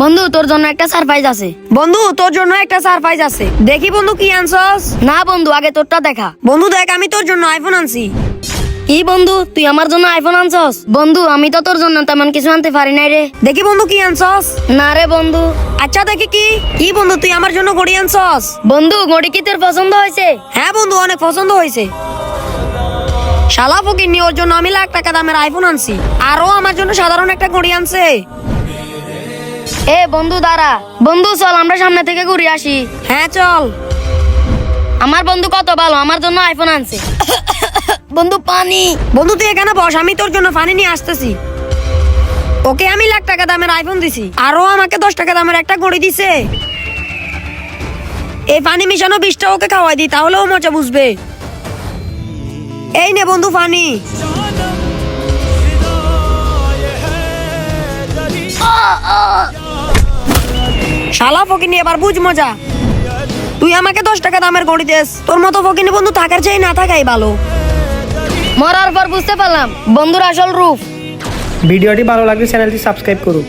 বন্ধু তোর জন্য একটা সারপ্রাইজ আছে। বন্ধু তোর জন্য একটা সারপ্রাইজ আছে। দেখি বন্ধু কি আনছস না বন্ধু আগে তোরটা দেখা। বন্ধু দেখ আমি তোর জন্য আইফোন আনছি। কি বন্ধু তুই আমার জন্য আইফোন আনছস? বন্ধু আমি তো তোর জন্য তেমন কিছু আনতে পারি নাই রে। দেখি বন্ধু কি আনছস না রে বন্ধু। আচ্ছা দেখি কি। কি বন্ধু তুই আমার জন্য ঘড়ি আনছস? বন্ধু ঘড়ি কি তোর পছন্দ হয়েছে? হ্যাঁ বন্ধু অনেক পছন্দ হয়েছে। শালা ফকিরনি ওর জন্য আমি লাখ টাকা দামের আইফোন আনছি। আরও আমার জন্য সাধারণ একটা ঘড়ি আনছে। এ বন্ধু দাঁড়া। বন্ধু চল আমরা সামনে থেকে ঘুরে আসি। হ্যাঁ চল। আমার বন্ধু কত ভালো আমার জন্য আইফোন আনছে। বন্ধু পানি। বন্ধু তুই এখানে বস আমি তোর জন্য পানি নিয়ে আসতেছি। ওকে আমি লাখ টাকা দামের আইফোন দিছি আরও আমাকে দশ টাকা দামের একটা ঘড়ি দিছে। এই পানি মিশানো বিষটা ওকে খাওয়াই দি তাহলেও মজা বুঝবে। এই নে বন্ধু পানি। শালা ফকিনি এবার বুঝ মজা। তুই আমাকে দশ টাকা দামের ঘড়ি দেস। তোর মতো ফকিনি বন্ধু থাকার চাই না থাকাই ভালো। মরার পর বুঝতে পারলাম বন্ধুর আসল রূপ। ভিডিওটি ভালো লাগলে চ্যানেলটি সাবস্ক্রাইব করুন।